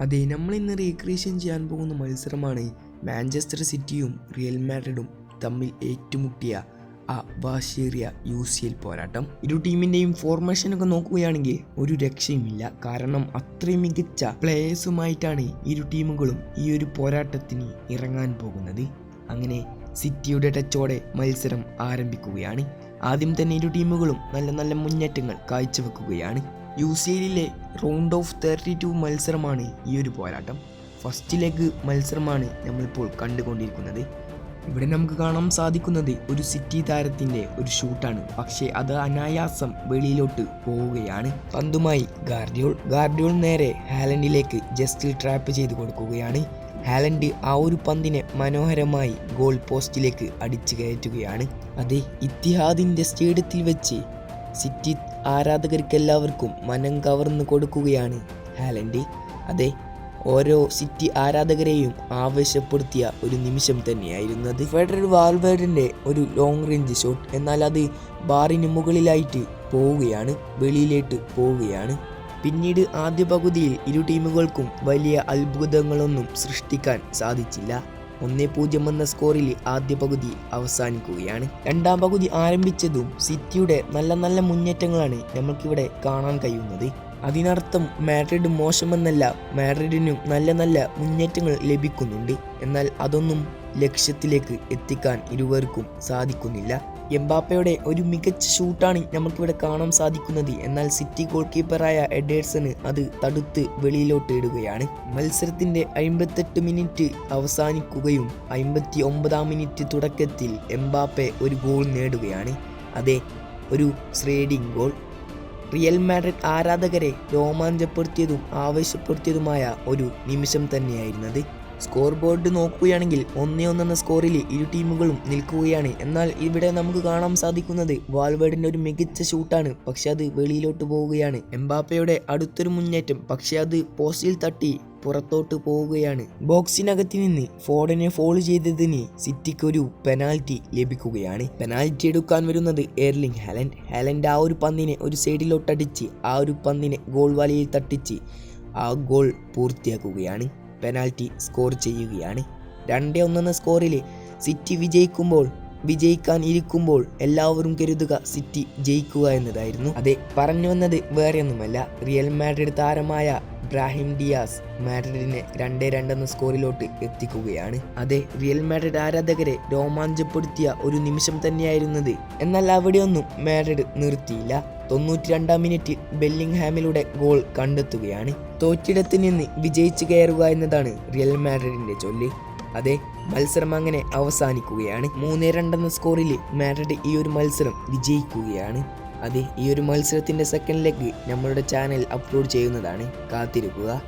അതെ നമ്മൾ ഇന്ന് റീക്രിയേഷൻ ചെയ്യാൻ പോകുന്ന മത്സരമാണ് മാഞ്ചസ്റ്റർ സിറ്റിയും റിയൽ മാഡ്രിഡും തമ്മിൽ ഏറ്റുമുട്ടിയ ആ വാശേറിയ യു സി എൽ പോരാട്ടം. ഇരു ടീമിന്റെയും ഫോർമേഷനൊക്കെ നോക്കുകയാണെങ്കിൽ ഒരു രക്ഷയുമില്ല. കാരണം അത്രയും മികച്ച പ്ലേയേഴ്സുമായിട്ടാണ് ഇരു ടീമുകളും ഈ ഒരു പോരാട്ടത്തിന് ഇറങ്ങാൻ പോകുന്നത്. അങ്ങനെ സിറ്റിയുടെ ടച്ചോടെ മത്സരം ആരംഭിക്കുകയാണ്. ആദ്യം തന്നെ ഇരു ടീമുകളും നല്ല നല്ല മുന്നേറ്റങ്ങൾ കാഴ്ചവെക്കുകയാണ്. യു സി എല്ലിലെ റൗണ്ട് ഓഫ് തേർട്ടി ടു മത്സരമാണ് ഈ ഒരു പോരാട്ടം. ഫസ്റ്റ് ലെഗ് മത്സരമാണ് നമ്മളിപ്പോൾ കണ്ടുകൊണ്ടിരിക്കുന്നത്. ഇവിടെ നമുക്ക് കാണാൻ സാധിക്കുന്നത് ഒരു സിറ്റി താരത്തിന്റെ ഒരു ഷൂട്ടാണ്. പക്ഷേ അത് അനായാസം വെളിയിലോട്ട് പോവുകയാണ്. പന്തുമായി ഗാർഡിയോൾ. ഗാർഡിയോൾ നേരെ ഹാലൻഡിലേക്ക് ജസ്റ്റിൽ ട്രാപ്പ് ചെയ്ത് കൊടുക്കുകയാണ്. ഹാലൻഡ് ആ ഒരു പന്തിനെ മനോഹരമായി ഗോൾ പോസ്റ്റിലേക്ക് അടിച്ചു കയറ്റുകയാണ്. അതെ ഇത്തിഹാദിന്റെ സ്റ്റേഡിയത്തിൽ വെച്ച് സിറ്റി ആരാധകർക്കെല്ലാവർക്കും മനം കവർന്നു കൊടുക്കുകയാണ് ഹാലൻഡ്. അതെ ഓരോ സിറ്റി ആരാധകരെയും ആവേശപ്പെടുത്തിയ ഒരു നിമിഷം തന്നെയായിരുന്നു അത്. ഫെഡറൽ വാൽവേർഡിന്റെ ഒരു ലോങ് റേഞ്ച് ഷോട്ട് എന്നാൽ അത് ബാറിന് മുകളിലായിട്ട് പോവുകയാണ് വെളിയിലേക്ക് പോവുകയാണ്. പിന്നീട് ആദ്യ പകുതിയിൽ ഇരു ടീമുകൾക്കും വലിയ അത്ഭുതങ്ങളൊന്നും സൃഷ്ടിക്കാൻ സാധിച്ചില്ല. ഒന്നേ പൂജ്യം എന്ന സ്കോറിൽ ആദ്യ പകുതി അവസാനിക്കുകയാണ്. രണ്ടാം പകുതി ആരംഭിച്ചതും സിറ്റിയുടെ നല്ല നല്ല മുന്നേറ്റങ്ങളാണ് നമ്മൾക്കിവിടെ കാണാൻ കഴിയുന്നത്. അതിനർത്ഥം മാഡ്രിഡ് മോശമെന്നല്ല മാഡ്രിഡിനും നല്ല നല്ല മുന്നേറ്റങ്ങൾ ലഭിക്കുന്നുണ്ട്. എന്നാൽ അതൊന്നും ലക്ഷ്യത്തിലേക്ക് എത്തിക്കാൻ ഇരുവർക്കും സാധിക്കുന്നില്ല. എംബാപ്പയുടെ ഒരു മികച്ച ഷൂട്ടാണ് നമുക്കിവിടെ കാണാൻ സാധിക്കുന്നത്. എന്നാൽ സിറ്റി ഗോൾ കീപ്പറായ എഡേഴ്സന് അത് തടുത്ത് വെളിയിലോട്ട് ഇടുകയാണ്. മത്സരത്തിന്റെ അമ്പത്തെട്ട് മിനിറ്റ് അവസാനിക്കുകയും അമ്പത്തി ഒമ്പതാം മിനിറ്റ് തുടക്കത്തിൽ എംബാപ്പെ ഒരു ഗോൾ നേടുകയാണ്. അതെ ഒരു സ്രേഡിംഗ് ഗോൾ. റിയൽ മാഡ്രിഡ് ആരാധകരെ രോമാഞ്ചപ്പെടുത്തിയതും ആവേശപ്പെടുത്തിയതുമായ ഒരു നിമിഷം തന്നെയായിരുന്നത് സ്കോർ ബോർഡ് നോക്കുകയാണെങ്കിൽ ഒന്നേ ഒന്നെന്ന സ്കോറിൽ ഇരു ടീമുകളും നിൽക്കുകയാണ്. എന്നാൽ ഇവിടെ നമുക്ക് കാണാൻ സാധിക്കുന്നത് വാൽവേർഡിന്റെ ഒരു മികച്ച ഷൂട്ടാണ്. പക്ഷെ അത് വെളിയിലോട്ട് പോവുകയാണ്. എംബാപ്പയുടെ അടുത്തൊരു മുന്നേറ്റം. പക്ഷെ അത് പോസ്റ്റിൽ തട്ടി പുറത്തോട്ട് പോവുകയാണ്. ബോക്സിനകത്ത് നിന്ന് ഫോർഡിനെ ഫോൾ ചെയ്തതിന് സിറ്റിക്ക് ഒരു പെനാൽറ്റി ലഭിക്കുകയാണ്. പെനാൽറ്റി എടുക്കാൻ വരുന്നത് എർലിംഗ് ഹാലൻഡ്. ഹാലൻഡ് ആ ഒരു പന്തിനെ ഒരു സൈഡിലോട്ടടിച്ച് ആ ഒരു പന്തിനെ ഗോൾ വലയിൽ തട്ടിച്ച് ആ ഗോൾ പൂർത്തിയാക്കുകയാണ്. പെനാൽറ്റി സ്കോർ ചെയ്യുകയാണ്. രണ്ടേ ഒന്നെന്ന സ്കോറിൽ സിറ്റി വിജയിക്കുമ്പോൾ വിജയിക്കാൻ ഇരിക്കുമ്പോൾ എല്ലാവരും കരുതുക സിറ്റി ജയിക്കുക എന്നതായിരുന്നു. അതെ പറഞ്ഞു വന്നത് വേറെയൊന്നുമല്ല. റിയൽ മാഡ്രിഡ് താരമായ ഇബ്രാഹിം ഡിയാസ് മാഡ്രിഡിനെ രണ്ടേ രണ്ടെന്ന സ്കോറിലോട്ട് എത്തിക്കുകയാണ്. അതെ റിയൽ മാഡ്രിഡ് ആരാധകരെ രോമാഞ്ചപ്പെടുത്തിയ ഒരു നിമിഷം തന്നെയായിരുന്നത്. എന്നാൽ അവിടെയൊന്നും മാഡ്രിഡ് നിർത്തിയില്ല. തൊണ്ണൂറ്റി രണ്ടാം മിനിറ്റിൽ ബെല്ലിംഗ്ഹാമിലൂടെ ഗോൾ കണ്ടെത്തുകയാണ്. തോറ്റിടത്ത് നിന്ന് വിജയിച്ചു കയറുക എന്നതാണ് റിയൽ മാഡ്രിഡിന്റെ ചൊല്ല്. അതെ മത്സരം അങ്ങനെ അവസാനിക്കുകയാണ്. മൂന്ന് രണ്ടെന്ന സ്കോറിൽ മാഡ്രിഡ് ഈ ഒരു മത്സരം വിജയിക്കുകയാണ്. അതെ ഈ ഒരു മത്സരത്തിന്റെ സെക്കൻഡ് ലെഗ് നമ്മളുടെ ചാനൽ അപ്ലോഡ് ചെയ്യുന്നതാണ്. കാത്തിരിക്കുക.